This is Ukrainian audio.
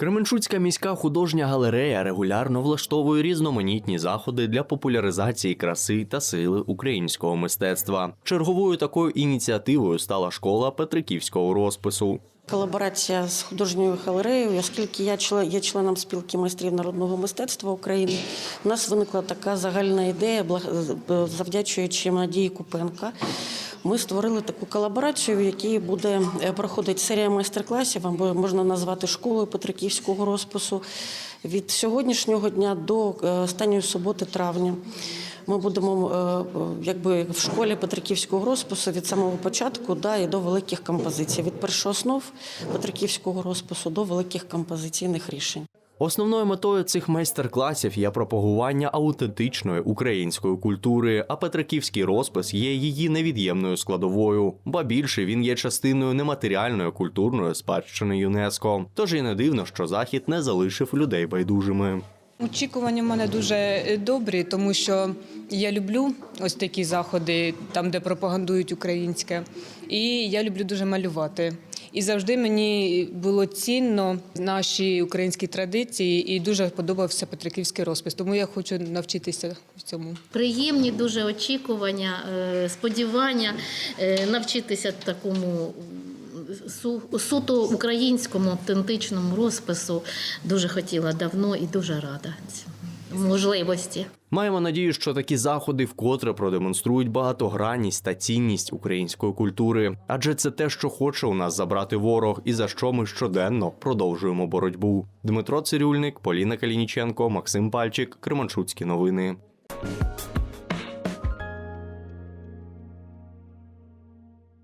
Кременчуцька міська художня галерея регулярно влаштовує різноманітні заходи для популяризації краси та сили українського мистецтва. Черговою такою ініціативою стала школа Петриківського розпису. Колаборація з художньою галереєю, оскільки я член, є членом спілки майстрів народного мистецтва України, у нас виникла така загальна ідея, завдячуючи Надії Купенка. Ми створили таку колаборацію, в якій буде е, проходити серія майстер-класів, або можна назвати школою Петриківського розпису від сьогоднішнього дня до е, останньої суботи травня. Ми будемо е, якби в школі Петриківського розпису від самого початку да, і до великих композицій, від першооснов Петриківського розпису до великих композиційних рішень. Основною метою цих майстер-класів є пропагування аутентичної української культури, а Петриківський розпис є її невід'ємною складовою, ба більше він є частиною нематеріальної культурної спадщини ЮНЕСКО. Тож і не дивно, що захід не залишив людей байдужими. Очікування в мене дуже е, добрі, тому що я люблю ось такі заходи, там де пропагандують українське, і я люблю дуже малювати. І завжди мені було цінно наші українські традиції, і дуже подобався Петриківський розпис. Тому я хочу навчитися в цьому. Приємні дуже очікування, е, сподівання е, навчитися такому су- суто українському автентичному розпису. Дуже хотіла давно і дуже рада можливості. Маємо надію, що такі заходи вкотре продемонструють багатогранність та цінність української культури, адже це те, що хоче у нас забрати ворог, і за що ми щоденно продовжуємо боротьбу. Дмитро Цирюльник, Поліна Калініченко, Максим Пальчик, Кременчуцькі новини.